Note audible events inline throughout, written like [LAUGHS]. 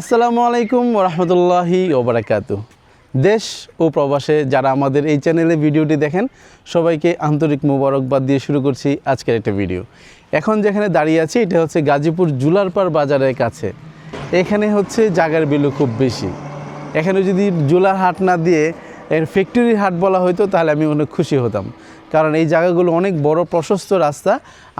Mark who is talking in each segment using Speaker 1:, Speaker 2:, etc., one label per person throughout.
Speaker 1: আসসালামু আলাইকুম রহমতুল্লাহি ওবরাকাত দেশ ও প্রবাসে যারা আমাদের এই চ্যানেলে ভিডিওটি দেখেন সবাইকে আন্তরিক মোবারকবাদ দিয়ে শুরু করছি আজকের একটা ভিডিও এখন যেখানে দাঁড়িয়ে আছি এটা হচ্ছে গাজীপুর জুলারপার বাজারের কাছে এখানে হচ্ছে জাগার বিলু খুব বেশি এখানে যদি জুলার হাট না দিয়ে এর ফ্যাক্টরি হাট বলা হতো তাহলে আমি অনেক খুশি হতাম কারণ এই জায়গাগুলো অনেক বড় প্রশস্ত রাস্তা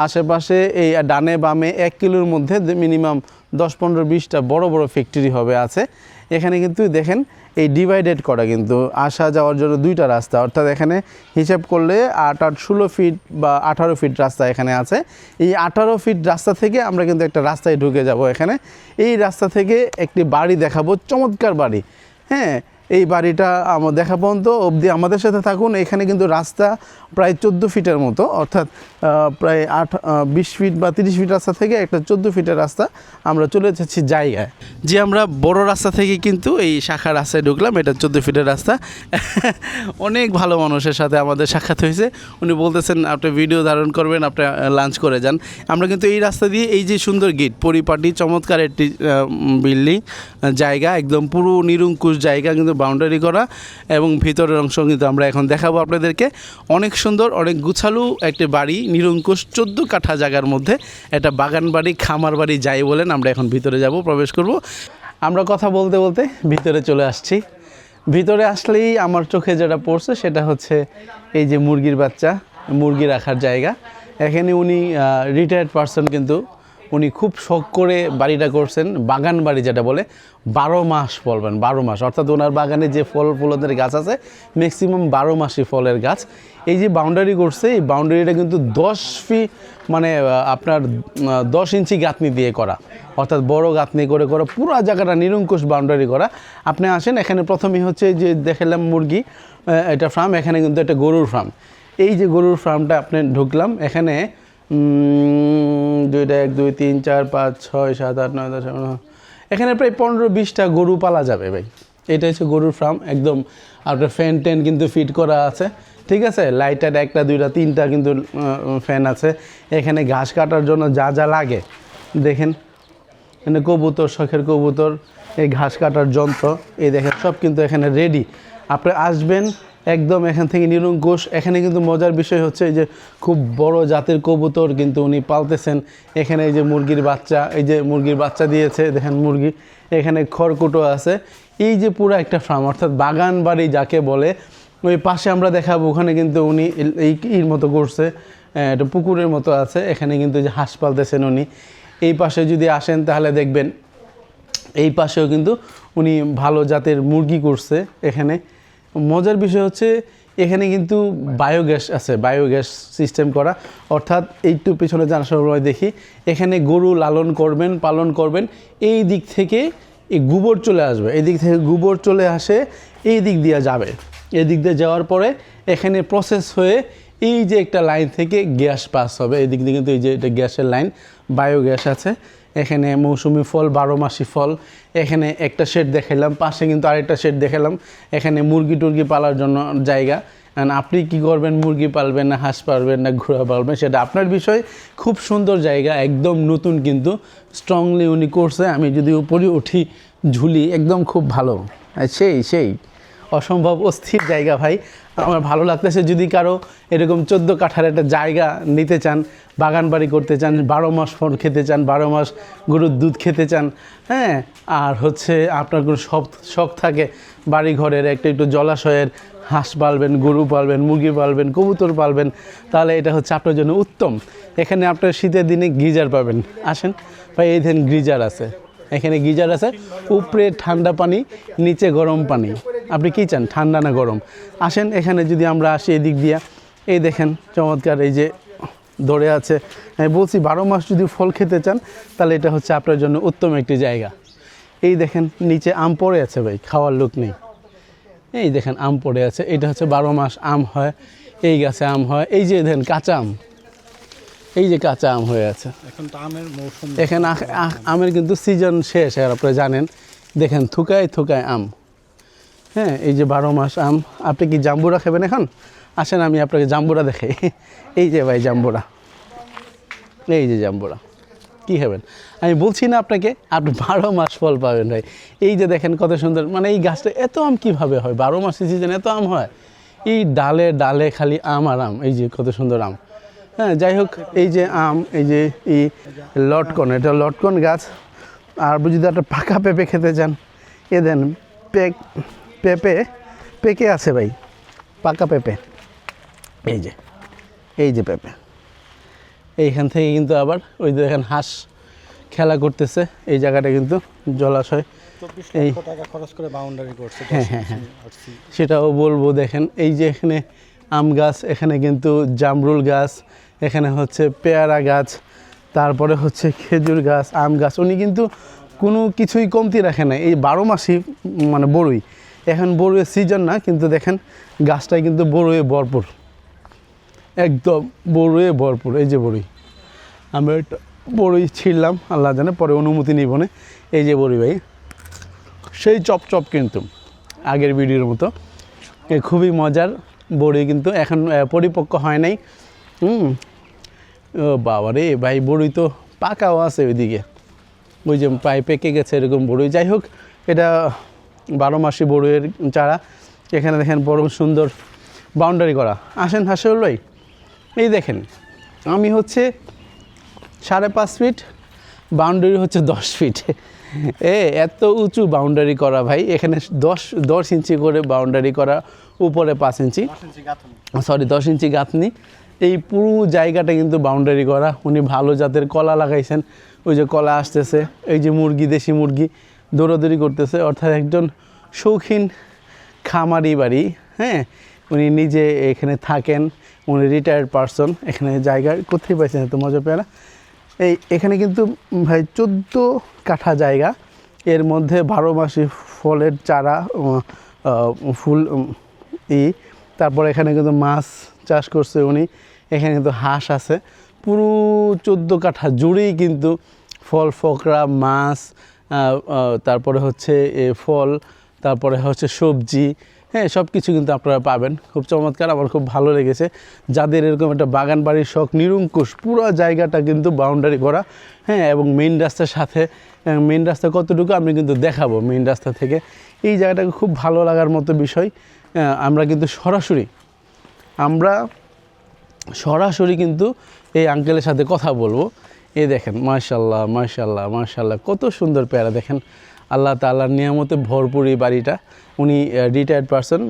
Speaker 1: আশেপাশে এই ডানে বামে এক কিলোর মধ্যে মিনিমাম দশ পনেরো বিশটা বড় বড় ফ্যাক্টরি হবে আছে এখানে কিন্তু দেখেন এই ডিভাইডেড করা কিন্তু আসা যাওয়ার জন্য দুইটা রাস্তা অর্থাৎ এখানে হিসাব করলে আট আট ষোলো ফিট বা আঠারো ফিট রাস্তা এখানে আছে এই আঠারো ফিট রাস্তা থেকে আমরা কিন্তু একটা রাস্তায় ঢুকে যাব এখানে এই রাস্তা থেকে একটি বাড়ি দেখাবো চমৎকার বাড়ি হ্যাঁ এই বাড়িটা দেখা পর্যন্ত অবধি আমাদের সাথে থাকুন এখানে কিন্তু রাস্তা প্রায় চোদ্দো ফিটের মতো অর্থাৎ প্রায় আট বিশ ফিট বা তিরিশ ফিট রাস্তা থেকে একটা চোদ্দো ফিটের রাস্তা আমরা চলে যাচ্ছি জায়গায় যে আমরা বড় রাস্তা থেকে কিন্তু এই শাখা রাস্তায় ঢুকলাম এটা চোদ্দো ফিটের রাস্তা [LAUGHS] অনেক ভালো মানুষের সাথে আমাদের সাক্ষাৎ হয়েছে উনি বলতেছেন আপনি ভিডিও ধারণ করবেন আপনি লাঞ্চ করে যান আমরা কিন্তু এই রাস্তা দিয়ে এই যে সুন্দর গেট পরিপাটি চমৎকার একটি বিল্ডিং জায়গা একদম পুরো নিরঙ্কুশ জায়গা কিন্তু বাউন্ডারি করা এবং ভিতরের অংশ কিন্তু আমরা এখন দেখাবো আপনাদেরকে অনেক সুন্দর অনেক গুছালু একটি বাড়ি নিরঙ্কুশ চোদ্দো কাঠা জায়গার মধ্যে একটা বাগান বাড়ি খামার বাড়ি যাই বলেন আমরা এখন ভিতরে যাব প্রবেশ করব আমরা কথা বলতে বলতে ভিতরে চলে আসছি ভিতরে আসলেই আমার চোখে যেটা পড়ছে সেটা হচ্ছে এই যে মুরগির বাচ্চা মুরগি রাখার জায়গা এখানে উনি রিটায়ার্ড পার্সন কিন্তু উনি খুব শখ করে বাড়িটা করছেন বাগান বাড়ি যেটা বলে বারো মাস বলবেন বারো মাস অর্থাৎ ওনার বাগানে যে ফল ফুলদের গাছ আছে ম্যাক্সিমাম বারো মাসই ফলের গাছ এই যে বাউন্ডারি করছে এই বাউন্ডারিটা কিন্তু দশ ফি মানে আপনার দশ ইঞ্চি গাঁথনি দিয়ে করা অর্থাৎ বড় গাঁথনি করে করা পুরো জায়গাটা নিরঙ্কুশ বাউন্ডারি করা আপনি আসেন এখানে প্রথমেই হচ্ছে যে দেখালাম মুরগি এটা ফার্ম এখানে কিন্তু একটা গরুর ফার্ম এই যে গরুর ফার্মটা আপনি ঢুকলাম এখানে দুইটা এক দুই তিন চার পাঁচ ছয় সাত আট নয় দশ এখানে প্রায় পনেরো বিশটা গরু পালা যাবে ভাই এটা হচ্ছে গরুর ফার্ম একদম আপনার ফ্যান ট্যান কিন্তু ফিট করা আছে ঠিক আছে লাইটার একটা দুইটা তিনটা কিন্তু ফ্যান আছে এখানে ঘাস কাটার জন্য যা যা লাগে দেখেন এখানে কবুতর শখের কবুতর এই ঘাস কাটার যন্ত্র এই দেখেন সব কিন্তু এখানে রেডি আপনি আসবেন একদম এখান থেকে নিরঙ্কুশ এখানে কিন্তু মজার বিষয় হচ্ছে এই যে খুব বড় জাতের কবুতর কিন্তু উনি পালতেছেন এখানে এই যে মুরগির বাচ্চা এই যে মুরগির বাচ্চা দিয়েছে দেখেন মুরগি এখানে খড়কুটো আছে এই যে পুরো একটা ফার্ম অর্থাৎ বাগান বাড়ি যাকে বলে ওই পাশে আমরা দেখাবো ওখানে কিন্তু উনি এই ইর মতো করছে একটা পুকুরের মতো আছে এখানে কিন্তু যে হাঁস পালতেছেন উনি এই পাশে যদি আসেন তাহলে দেখবেন এই পাশেও কিন্তু উনি ভালো জাতের মুরগি করছে এখানে মজার বিষয় হচ্ছে এখানে কিন্তু বায়োগ্যাস আছে বায়োগ্যাস সিস্টেম করা অর্থাৎ একটু পিছনে জানা সময় দেখি এখানে গরু লালন করবেন পালন করবেন এই দিক থেকে এই গোবর চলে আসবে এই দিক থেকে গোবর চলে আসে এই দিক দিয়ে যাবে এই দিক দিয়ে যাওয়ার পরে এখানে প্রসেস হয়ে এই যে একটা লাইন থেকে গ্যাস পাস হবে এই দিক দিয়ে কিন্তু এই যে এটা গ্যাসের লাইন বায়োগ্যাস আছে এখানে মৌসুমি ফল বারো মাসি ফল এখানে একটা শেড দেখালাম পাশে কিন্তু আরেকটা শেড দেখালাম এখানে মুরগি টুরগি পালার জন্য জায়গা কারণ আপনি কি করবেন মুরগি পালবেন না হাঁস পালবেন না ঘোড়া পালবেন সেটা আপনার বিষয় খুব সুন্দর জায়গা একদম নতুন কিন্তু স্ট্রংলি উনি করছে আমি যদি উপরে উঠি ঝুলি একদম খুব ভালো সেই সেই অসম্ভব অস্থির জায়গা ভাই আমার ভালো লাগতেছে যদি কারো এরকম চোদ্দো কাঠার একটা জায়গা নিতে চান বাগান বাড়ি করতে চান বারো মাস ফল খেতে চান বারো মাস গরুর দুধ খেতে চান হ্যাঁ আর হচ্ছে আপনার কোনো শখ শখ থাকে বাড়ি ঘরের একটু একটু জলাশয়ের হাঁস পালবেন গরু পালবেন মুরগি পালবেন কবুতর পালবেন তাহলে এটা হচ্ছে আপনার জন্য উত্তম এখানে আপনার শীতের দিনে গিজার পাবেন আসেন ভাই এই ধরেন গিজার আছে এখানে গিজার আছে উপরে ঠান্ডা পানি নিচে গরম পানি আপনি কী চান ঠান্ডা না গরম আসেন এখানে যদি আমরা আসি এদিক দিয়ে এই দেখেন চমৎকার এই যে ধরে আছে আমি বলছি বারো মাস যদি ফল খেতে চান তাহলে এটা হচ্ছে আপনার জন্য উত্তম একটি জায়গা এই দেখেন নিচে আম পড়ে আছে ভাই খাওয়ার লোক নেই এই দেখেন আম পড়ে আছে এটা হচ্ছে বারো মাস আম হয় এই গাছে আম হয় এই যে দেখেন কাঁচা আম এই যে কাঁচা আম হয়ে আছে এখন তো আমের মৌসুম এখানে আমের কিন্তু সিজন শেষ আর আপনারা জানেন দেখেন থুকায় থুকায় আম হ্যাঁ এই যে বারো মাস আম আপনি কি জাম্বুরা খাবেন এখন আসেন আমি আপনাকে জাম্বুরা দেখে এই যে ভাই জাম্বুরা এই যে জাম্বুরা কী খাবেন আমি বলছি না আপনাকে আপনি বারো মাস ফল পাবেন ভাই এই যে দেখেন কত সুন্দর মানে এই গাছটা এত আম কীভাবে হয় বারো মাসের সিজন এত আম হয় এই ডালে ডালে খালি আম আর আম এই যে কত সুন্দর আম হ্যাঁ যাই হোক এই যে আম এই যে এই লটকন এটা লটকন গাছ আর যদি একটা পাকা পেঁপে খেতে চান এ দেন পেক পেঁপে পেকে আছে ভাই পাকা পেঁপে এই যে এই যে পেঁপে এইখান থেকে কিন্তু আবার ওই যে এখানে হাঁস খেলা করতেছে এই জায়গাটা কিন্তু জলাশয়
Speaker 2: এই টাকা খরচ করে বাউন্ডারি করছে হ্যাঁ হ্যাঁ হ্যাঁ
Speaker 1: সেটাও বলবো দেখেন এই যে এখানে আম গাছ এখানে কিন্তু জামরুল গাছ এখানে হচ্ছে পেয়ারা গাছ তারপরে হচ্ছে খেজুর গাছ আম গাছ উনি কিন্তু কোনো কিছুই কমতি রাখে না এই বারো মাসই মানে বড়ই এখন বড়ুয়ের সিজন না কিন্তু দেখেন গাছটায় কিন্তু বড়ুয়ে ভরপুর একদম বড়ুয়ে ভরপুর এই যে বড়ুই আমরা একটা বড়ুই ছিঁড়লাম আল্লাহ জানে পরে অনুমতি নিব না এই যে বড়ি ভাই সেই চপ চপ কিন্তু আগের ভিডিওর মতো খুবই মজার বড়ুই কিন্তু এখন পরিপক্ক হয় নাই হুম ও বাবা রে ভাই বড়ুই তো পাকাও আছে ওইদিকে ওই যে প্রায় পেকে গেছে এরকম বড়ুই যাই হোক এটা বারো মাসি বড়ুয়ের চারা এখানে দেখেন বড় সুন্দর বাউন্ডারি করা আসেন হাসেউল ভাই এই দেখেন আমি হচ্ছে সাড়ে পাঁচ ফিট বাউন্ডারি হচ্ছে দশ ফিট এ এত উঁচু বাউন্ডারি করা ভাই এখানে দশ দশ ইঞ্চি করে বাউন্ডারি করা উপরে পাঁচ ইঞ্চি সরি দশ ইঞ্চি গাঁথনি এই পুরো জায়গাটা কিন্তু বাউন্ডারি করা উনি ভালো জাতের কলা লাগাইছেন ওই যে কলা আসতেছে এই যে মুরগি দেশি মুরগি দৌড়াদৌড়ি করতেছে অর্থাৎ একজন শৌখিন খামারি বাড়ি হ্যাঁ উনি নিজে এখানে থাকেন উনি রিটায়ার্ড পারসন এখানে জায়গার কোথায় পাইছেন এত মজা না এই এখানে কিন্তু ভাই চোদ্দো কাঠা জায়গা এর মধ্যে বারো মাসি ফলের চারা ফুল ই তারপর এখানে কিন্তু মাছ চাষ করছে উনি এখানে কিন্তু হাঁস আছে পুরো চোদ্দো কাঠা জুড়েই কিন্তু ফল ফকরা মাছ তারপরে হচ্ছে ফল তারপরে হচ্ছে সবজি হ্যাঁ সব কিছু কিন্তু আপনারা পাবেন খুব চমৎকার আমার খুব ভালো লেগেছে যাদের এরকম একটা বাগান বাড়ির শখ নিরঙ্কুশ পুরো জায়গাটা কিন্তু বাউন্ডারি করা হ্যাঁ এবং মেইন রাস্তার সাথে মেইন রাস্তা কতটুকু আমি কিন্তু দেখাবো মেইন রাস্তা থেকে এই জায়গাটাকে খুব ভালো লাগার মতো বিষয় আমরা কিন্তু সরাসরি আমরা সরাসরি কিন্তু এই আঙ্কেলের সাথে কথা বলবো এ দেখেন মাশাল্লাহ মাশাল্লাহ মাশাল্লাহ কত সুন্দর পেয়ারা দেখেন আল্লাহ তাল্লাহ নিয়ামতে ভরপুর এই বাড়িটা উনি রিটায়ার্ড পারসন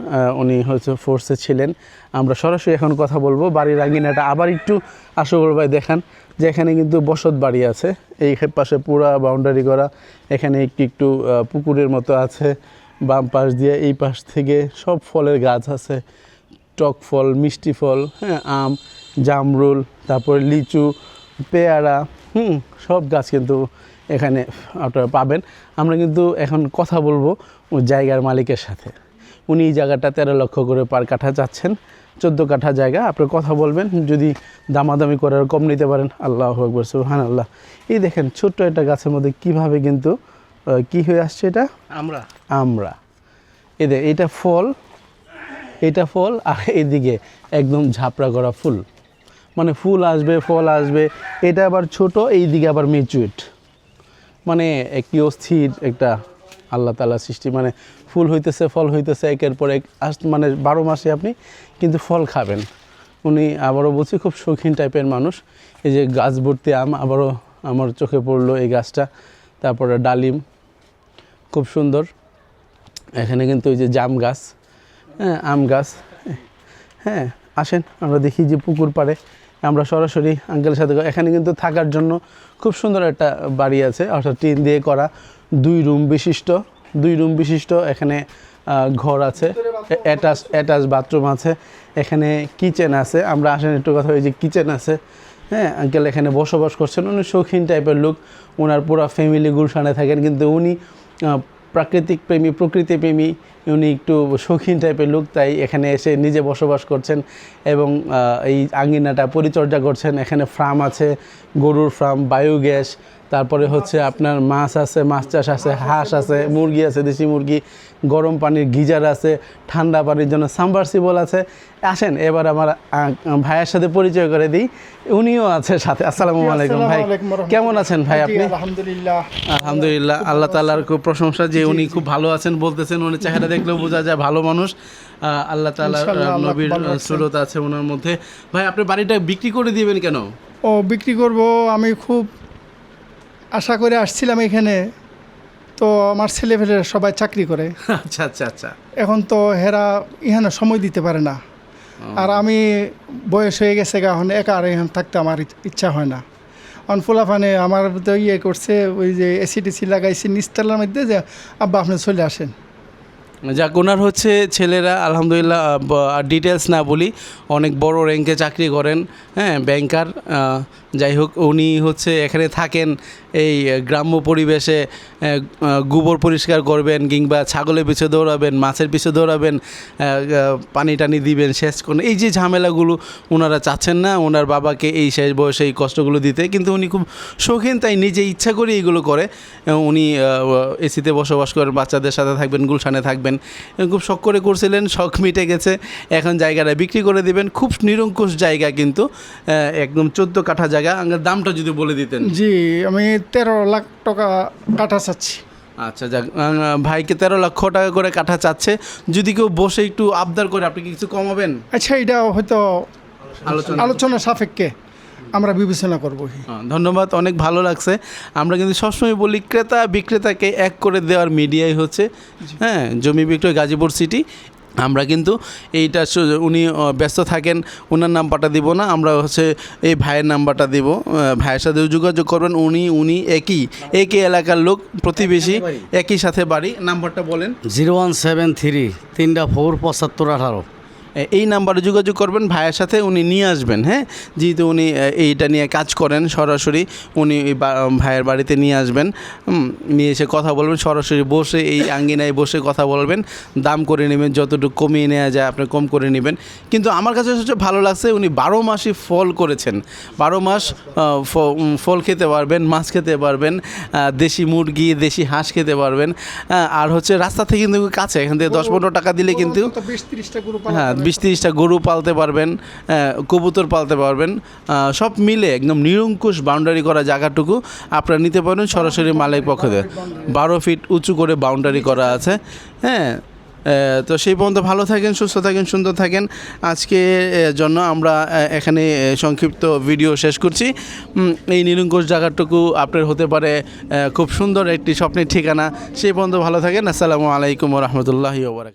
Speaker 1: উনি হচ্ছে ফোর্সে ছিলেন আমরা সরাসরি এখন কথা বলবো বাড়ির আঙ্গিনাটা আবার একটু আশুগর ভাই দেখান যে এখানে কিন্তু বসত বাড়ি আছে এই পাশে পুরা বাউন্ডারি করা এখানে একটু একটু পুকুরের মতো আছে বাম পাশ দিয়ে এই পাশ থেকে সব ফলের গাছ আছে টক ফল মিষ্টি ফল হ্যাঁ আম জামরুল তারপরে লিচু পেয়ারা হুম সব গাছ কিন্তু এখানে আপনারা পাবেন আমরা কিন্তু এখন কথা বলবো জায়গার মালিকের সাথে উনি এই জায়গাটা তেরো লক্ষ করে পার কাঠা চাচ্ছেন চোদ্দো কাঠা জায়গা আপনি কথা বলবেন যদি দামাদামি করার কম নিতে পারেন আল্লাহ আকবর সুহান আল্লাহ এই দেখেন ছোট্ট একটা গাছের মধ্যে কিভাবে কিন্তু কি হয়ে আসছে এটা আমরা আমরা এদের এটা ফল এটা ফল আর এদিকে একদম ঝাপড়া করা ফুল মানে ফুল আসবে ফল আসবে এটা আবার ছোট এই দিকে আবার মেচুইট মানে একটি অস্থির একটা আল্লাহ তালা সৃষ্টি মানে ফুল হইতেছে ফল হইতেছে একের পর এক আস মানে বারো মাসে আপনি কিন্তু ফল খাবেন উনি আবারও বলছি খুব শৌখিন টাইপের মানুষ এই যে গাছ ভর্তি আম আবারও আমার চোখে পড়লো এই গাছটা তারপরে ডালিম খুব সুন্দর এখানে কিন্তু ওই যে জাম গাছ হ্যাঁ আম গাছ হ্যাঁ আসেন আমরা দেখি যে পুকুর পাড়ে আমরা সরাসরি আঙ্কেলের সাথে এখানে কিন্তু থাকার জন্য খুব সুন্দর একটা বাড়ি আছে অর্থাৎ টিন দিয়ে করা দুই রুম বিশিষ্ট দুই রুম বিশিষ্ট এখানে ঘর আছে অ্যাটাচ অ্যাটাচ বাথরুম আছে এখানে কিচেন আছে আমরা আসেন একটু কথা ওই যে কিচেন আছে হ্যাঁ আঙ্কেল এখানে বসবাস করছেন উনি শৌখিন টাইপের লোক ওনার পুরো ফ্যামিলি গুলশানে থাকেন কিন্তু উনি প্রাকৃতিক প্রেমী প্রকৃতি প্রেমী উনি একটু শৌখিন টাইপের লোক তাই এখানে এসে নিজে বসবাস করছেন এবং এই আঙ্গিনাটা পরিচর্যা করছেন এখানে ফার্ম আছে গরুর ফার্ম বায়োগ্যাস তারপরে হচ্ছে আপনার মাছ আছে মাছ চাষ আছে হাঁস আছে মুরগি আছে দেশি মুরগি গরম পানির গিজার আছে ঠান্ডা পানির জন্য সাম্বারসিবল আছে আসেন এবার আমার ভাইয়ের সাথে পরিচয় করে দিই উনিও আছে সাথে আসসালামু আলাইকুম ভাই কেমন আছেন ভাই আপনি
Speaker 2: আলহামদুলিল্লাহ
Speaker 1: আলহামদুলিল্লাহ আল্লাহ তাল্লাহার খুব প্রশংসা যে উনি খুব ভালো আছেন বলতেছেন উনি চেহারা দেখলেও বোঝা যায় ভালো মানুষ আল্লাহ তালা নবীর সুরত আছে ওনার মধ্যে ভাই আপনি বাড়িটা বিক্রি করে দিবেন কেন
Speaker 2: ও বিক্রি করব আমি খুব আশা করে আসছিলাম এখানে তো আমার ছেলেপেলেরা সবাই চাকরি করে
Speaker 1: [LAUGHS] আচ্ছা আচ্ছা আচ্ছা
Speaker 2: এখন তো হেরা এখানে সময় দিতে পারে না আর আমি বয়স হয়ে গেছে এখন একা আর এখানে থাকতে আমার ইচ্ছা হয় না অন ফুলাফানে আমার তো ইয়ে করছে ওই যে এসি টিসি লাগাইছে নিচতলার মধ্যে যে আব্বা আপনি চলে আসেন
Speaker 1: জাগোনার হচ্ছে ছেলেরা আলহামদুলিল্লাহ ডিটেলস না বলি অনেক বড় র্যাঙ্কে চাকরি করেন হ্যাঁ ব্যাংকার যাই হোক উনি হচ্ছে এখানে থাকেন এই গ্রাম্য পরিবেশে গোবর পরিষ্কার করবেন কিংবা ছাগলের পিছিয়ে দৌড়াবেন মাছের পিছিয়ে দৌড়াবেন পানি টানি দিবেন শেষ করেন এই যে ঝামেলাগুলো ওনারা চাচ্ছেন না ওনার বাবাকে এই শেষ বয়সে এই কষ্টগুলো দিতে কিন্তু উনি খুব শৌখিন তাই নিজে ইচ্ছা করে এইগুলো করে উনি এসিতে বসবাস করেন বাচ্চাদের সাথে থাকবেন গুলশানে থাকবেন খুব শখ করে করছিলেন শখ মিটে গেছে এখন জায়গাটা বিক্রি করে দেবেন খুব নিরঙ্কুশ জায়গা কিন্তু একদম চোদ্দ কাঠা জায়গা জায়গা দামটা যদি বলে দিতেন
Speaker 2: জি আমি তেরো লাখ টাকা কাঠা চাচ্ছি
Speaker 1: আচ্ছা যাক ভাইকে তেরো লক্ষ টাকা করে কাঠা চাচ্ছে যদি কেউ বসে একটু আবদার করে আপনি কিছু কমাবেন
Speaker 2: আচ্ছা এটা হয়তো আলোচনা আলোচনা সাপেক্ষে আমরা বিবেচনা করব
Speaker 1: ধন্যবাদ অনেক ভালো লাগছে আমরা কিন্তু সবসময় বলি ক্রেতা বিক্রেতাকে এক করে দেওয়ার মিডিয়াই হচ্ছে হ্যাঁ জমি বিক্রয় গাজীপুর সিটি আমরা কিন্তু এইটা উনি ব্যস্ত থাকেন ওনার নাম্বারটা দিব না আমরা হচ্ছে এই ভাইয়ের নাম্বারটা দিব ভাইয়ের সাথে যোগাযোগ করবেন উনি উনি একই একই এলাকার লোক প্রতিবেশী একই সাথে বাড়ি নাম্বারটা বলেন জিরো ওয়ান সেভেন থ্রি তিনটা ফোর পঁচাত্তর আঠারো এই নাম্বারে যোগাযোগ করবেন ভাইয়ের সাথে উনি নিয়ে আসবেন হ্যাঁ যেহেতু উনি এইটা নিয়ে কাজ করেন সরাসরি উনি ভাইয়ের বাড়িতে নিয়ে আসবেন নিয়ে এসে কথা বলবেন সরাসরি বসে এই আঙ্গিনায় বসে কথা বলবেন দাম করে নেবেন যতটুকু কমিয়ে নেওয়া যায় আপনি কম করে নেবেন কিন্তু আমার কাছে সবচেয়ে ভালো লাগছে উনি বারো মাসই ফল করেছেন বারো মাস ফল খেতে পারবেন মাছ খেতে পারবেন দেশি মুরগি দেশি হাঁস খেতে পারবেন আর হচ্ছে রাস্তা থেকে কিন্তু কাছে এখান থেকে দশ পনেরো টাকা দিলে কিন্তু হ্যাঁ বিশ তিরিশটা গরু পালতে পারবেন কবুতর পালতে পারবেন সব মিলে একদম নিরঙ্কুশ বাউন্ডারি করা জায়গাটুকু আপনারা নিতে পারেন সরাসরি মালিক পক্ষ থেকে বারো ফিট উঁচু করে বাউন্ডারি করা আছে হ্যাঁ তো সেই পর্যন্ত ভালো থাকেন সুস্থ থাকেন সুন্দর থাকেন আজকে জন্য আমরা এখানে সংক্ষিপ্ত ভিডিও শেষ করছি এই নিরঙ্কুশ জায়গাটুকু আপনার হতে পারে খুব সুন্দর একটি স্বপ্নের ঠিকানা সেই পর্যন্ত ভালো থাকেন আসসালামু আলাইকুম রহমতুল্লাহ ওবরাক